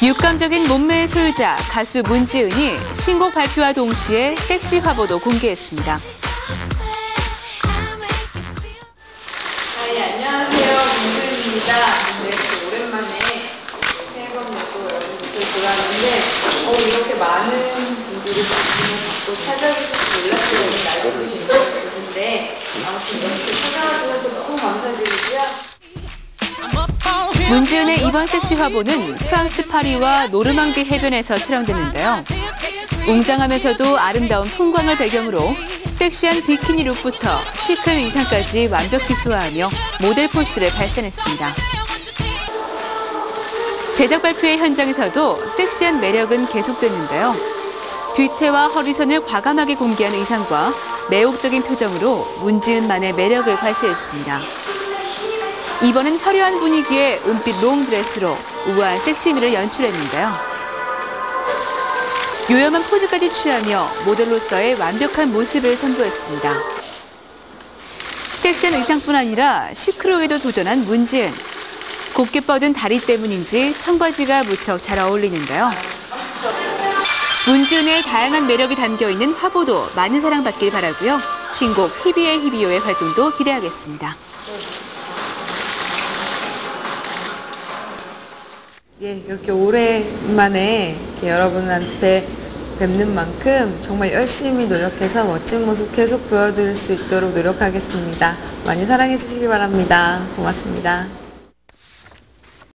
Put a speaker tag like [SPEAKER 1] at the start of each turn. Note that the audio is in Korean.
[SPEAKER 1] 육감적인 몸매의 소유자 가수 문지은이 신곡 발표와 동시에 섹시 화보도 공개했습니다.
[SPEAKER 2] 갖고 찾아주셔서 몰랐어요. 굉장히 좋은데, 아무튼 이렇게 찾아와주셔서 너무 감사드리고요.
[SPEAKER 1] 문지은의 이번 섹시 화보는 프랑스 파리와 노르망디 해변에서 촬영됐는데요. 웅장하면서도 아름다운 풍광을 배경으로 섹시한 비키니 룩부터 시크 의상까지 완벽히 소화하며 모델 포스를 발산했습니다. 제작 발표회 현장에서도 섹시한 매력은 계속됐는데요. 뒤태와 허리선을 과감하게 공개한 의상과 매혹적인 표정으로 문지은만의 매력을 과시했습니다. 이번엔 화려한 분위기의 은빛 롱드레스로 우아한 섹시미를 연출했는데요. 요염한 포즈까지 취하며 모델로서의 완벽한 모습을 선보였습니다. 섹시한 의상뿐 아니라 시크로에도 도전한 문지은. 곱게 뻗은 다리 때문인지 청바지가 무척 잘 어울리는데요. 문지은의 다양한 매력이 담겨있는 화보도 많은 사랑받길 바라고요. 신곡 히비의 히비오의 활동도 기대하겠습니다.
[SPEAKER 2] 예, 이렇게 오랜만에 이렇게 여러분한테 뵙는 만큼 정말 열심히 노력해서 멋진 모습 계속 보여드릴 수 있도록 노력하겠습니다. 많이 사랑해 주시기 바랍니다. 고맙습니다.